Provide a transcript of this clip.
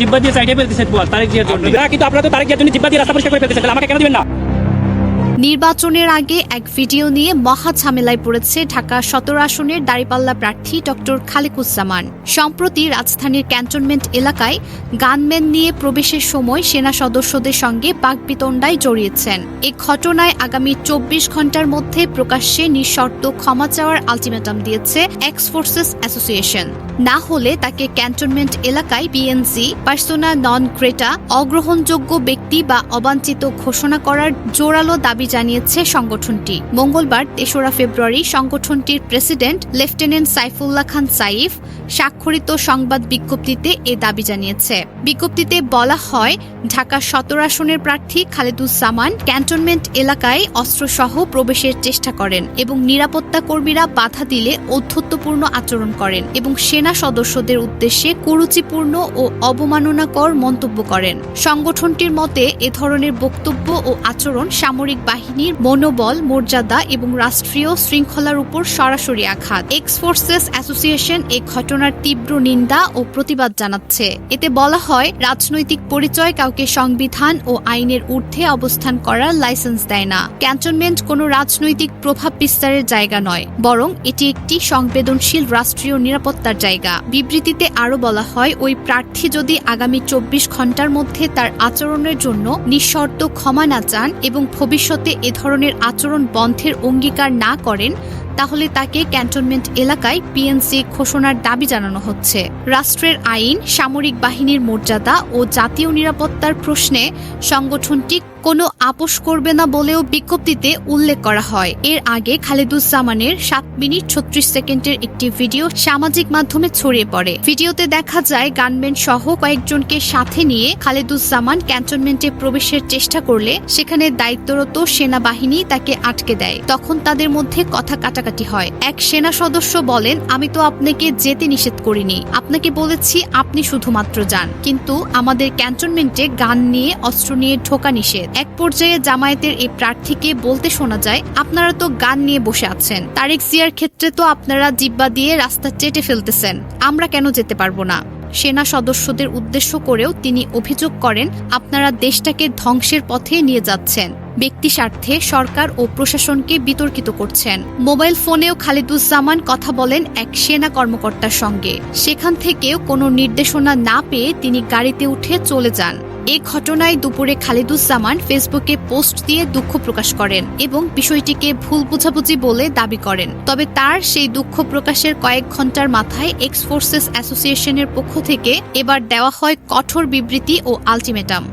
জিব্বা দিয়ে সাইডে ফেলতেছে বল তারেক জিয়ার জন্য। না কিন্তু আপনারা তো তারেক জিয়ার জন্য জিব্বা দিয়ে রাস্তা পরিষ্কার করে ফেলতেছে তাহলে আমাকে কেন দিবেন না? নির্বাচনের আগে এক ভিডিও নিয়ে মহা ঝামেলায় পড়েছে ঢাকা সতেরো আসনের দাঁড়িপাল্লা প্রার্থী ডক্টর খালেকুজ্জামান। সম্প্রতি রাজধানীর ক্যান্টনমেন্ট এলাকায় গানম্যান নিয়ে প্রবেশের সময় সেনা সদস্যদের সঙ্গে বাগবিতণ্ডায় জড়িয়েছেন। এ ঘটনায় আগামী চব্বিশ ঘণ্টার মধ্যে প্রকাশ্যে নিঃশর্ত ক্ষমা চাওয়ার আলটিমেটাম দিয়েছে এক্স ফোর্সেস অ্যাসোসিয়েশন। না হলে তাকে ক্যান্টনমেন্ট এলাকায় বিএনসি পার্সোনা নন ক্রেটা অগ্রহণযোগ্য ব্যক্তি বা অবাঞ্ছিত ঘোষণা করার জোরালো দাবি জানিয়েছে সংগঠনটি। মঙ্গলবার তেসরা ফেব্রুয়ারি সংগঠনটির প্রেসিডেন্ট লেফটেন্যান্ট সাইফুল্লাহ খান সাইফ স্বাক্ষরিত সংবাদ বিজ্ঞপ্তিতে এ দাবি জানিয়েছে। বিজ্ঞপ্তিতে বলা হয় ঢাকা সতেরো আসনের প্রার্থী খালেদুজ্জামান ক্যান্টনমেন্ট এলাকায় অস্ত্রসহ প্রবেশের চেষ্টা করেন এবং নিরাপত্তা কর্মীরা বাধা দিলে ঔদ্ধত্যপূর্ণ আচরণ করেন এবং সেনা সদস্যদের উদ্দেশ্যে কুরুচিপূর্ণ ও অবমাননাকর মন্তব্য করেন। সংগঠনটির মতে, এ ধরনের বক্তব্য ও আচরণ সামরিক বাহিনীর মনোবল, মর্যাদা এবং রাষ্ট্রীয় শৃঙ্খলার উপর সরাসরি আঘাত। এক্স ফোর্সেস অ্যাসোসিয়েশন এ ঘটনার তীব্র নিন্দা ও প্রতিবাদ জানাচ্ছে। এতে বলা হয়, রাজনৈতিক পরিচয় কাউকে সংবিধান ও আইনের ঊর্ধ্বে অবস্থান করার লাইসেন্স দেয় না। ক্যান্টনমেন্ট কোনো রাজনৈতিক প্রভাব বিস্তারের জায়গা নয়, বরং এটি একটি সংবেদনশীল রাষ্ট্রীয় নিরাপত্তার জায়গা। বিবৃতিতে আরও বলা হয়, ওই প্রার্থী যদি আগামী চব্বিশ ঘণ্টার মধ্যে তার আচরণের জন্য নিঃশর্ত ক্ষমা না চান এবং ভবিষ্যতে এ ধরনের আচরণ বন্ধের অঙ্গীকার না করেন, তাহলে তাকে ক্যান্টনমেন্ট এলাকায় পিএনসি ঘোষণার দাবি জানানো হচ্ছে। রাষ্ট্রের আইন, সামরিক বাহিনীর মর্যাদা ও জাতীয় নিরাপত্তার প্রশ্নে সংগঠনটি কোনো আপোষ করবে না বলেও বিজ্ঞপ্তিতে উল্লেখ করা হয়। এর আগে খালেদুজ্জামানের সাত মিনিট ছত্রিশ সেকেন্ডের একটি ভিডিও সামাজিক মাধ্যমে ছড়িয়ে পড়ে। ভিডিওতে দেখা যায় গানম্যান সহ কয়েকজনকে সাথে নিয়ে খালেদুজ্জামান ক্যান্টনমেন্টে প্রবেশের চেষ্টা করলে সেখানে দায়িত্বরত সেনাবাহিনী তাকে আটকে দেয়। তখন তাদের মধ্যে কথা কাটাকাটি হয়। এক সেনা সদস্য বলেন, আমি তো আপনাকে যেতে নিষেধ করিনি। আপনাকে বলেছি আপনি শুধুমাত্র যান। কিন্তু আমাদের ক্যান্টনমেন্টে গান নিয়ে অস্ত্র নিয়ে ঢোকা নিষেধ। এক পর্যায়ে জামায়াতের এই প্রার্থীকে বলতে শোনা যায়, আপনারা তো গান নিয়ে বসে আছেন। তারেক জিয়ার ক্ষেত্রে তো আপনারা জিব্বা দিয়ে রাস্তা চেটে ফেলতেছেন। আমরা কেন যেতে পারব না? সেনা সদস্যদের উদ্দেশ্য করেও তিনি অভিযোগ করেন, আপনারা দেশটাকে ধ্বংসের পথে নিয়ে যাচ্ছেন। ব্যক্তি স্বার্থে সরকার ও প্রশাসনকে বিতর্কিত করছেন। মোবাইল ফোনেও খালিদুজ্জামান কথা বলেন এক সেনা কর্মকর্তার সঙ্গে। সেখান থেকেও কোনো নির্দেশনা না পেয়ে তিনি গাড়িতে উঠে চলে যান। এ ঘটনায় দুপুরে খালিদুজ্জামান ফেসবুকে পোস্ট দিয়ে দুঃখ প্রকাশ করেন এবং বিষয়টিকে ভুল বুঝাবুঝি বলে দাবি করেন। তবে তার সেই দুঃখ প্রকাশের কয়েক ঘণ্টার মাথায় এক্স ফোর্সেস অ্যাসোসিয়েশনের পক্ষ থেকে এবার দেওয়া হয় কঠোর বিবৃতি ও আলটিমেটাম।